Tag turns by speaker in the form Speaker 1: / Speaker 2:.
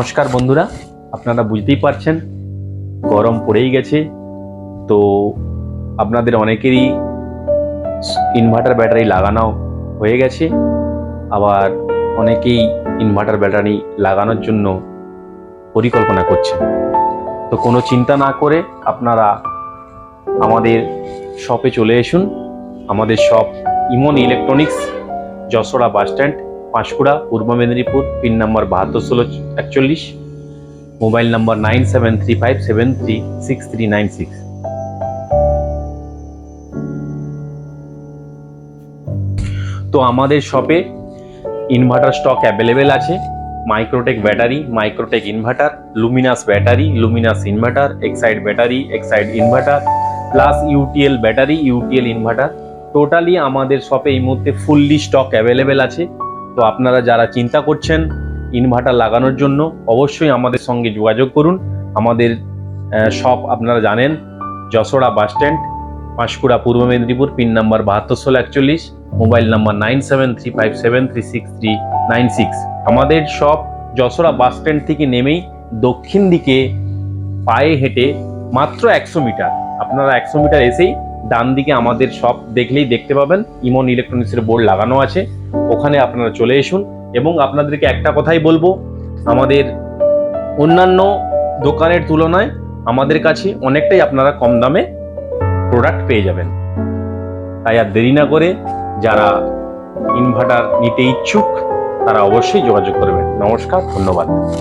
Speaker 1: নমস্কার বন্ধুরা, আপনারা বুঝতেই পারছেন, গরম পড়েই গেছে। তো আপনাদের অনেকেরই ইনভার্টার ব্যাটারি লাগানো হয়ে গেছে। আবার অনেকেই ইনভার্টার ব্যাটারি লাগানোর জন্য পরিকল্পনা করছেন। তো কোনো চিন্তা না করে আপনারা আমাদের শপে চলে আসুন আমাদের shop Emon electronics Jashora bus stand Panskura, Purba Medinipur, pin number বাহাত্তর, ষোলো, একচল্লিশ, mobile number nine seven three five seven three six three nine six. তো আমাদের শপে ইনভার্টার স্টক অ্যাভেলেবেল আছে। Microtek battery, Microtek inverter, Luminous battery, Luminous inverter, Exide battery, Exide inverter, plus UTL battery, UTL inverter. Totally আমাদের শপে এই মুহূর্তে fully stock available আছে। তো আপনারা যারা চিন্তা করছেন ইনভার্টার লাগানোর জন্য, অবশ্যই আমাদের সঙ্গে যোগাযোগ করুন। আমাদের শপ আপনারা জানেন Jashora bus stand Panskura Purba Medinipur pin number বাহাত্তর ষোলো একচল্লিশ mobile number nine seven three five seven three six three nine six আমাদের শপ যশোড়া বাস স্ট্যান্ড থেকে নেমেই দক্ষিণ দিকে পায়ে হেঁটে মাত্র একশো মিটার। আপনারা একশো মিটার এসেই ডান দিকে আমাদের সব দেখলেই দেখতে পাবেন, ইমন ইলেকট্রনিক্সের বোর্ড লাগানো আছে, ওখানে আপনারা চলে আসুন এবং আপনাদেরকে একটা কথাই বলব, আমাদের অন্যান্য দোকানের তুলনায় আমাদের কাছে অনেকটাই আপনারা কম দামে প্রোডাক্ট পেয়ে যাবেন। তাই আর দেরি না করে যারা ইনভার্টার নিতে ইচ্ছুক, তারা অবশ্যই যোগাযোগ করবেন। নমস্কার, ধন্যবাদ।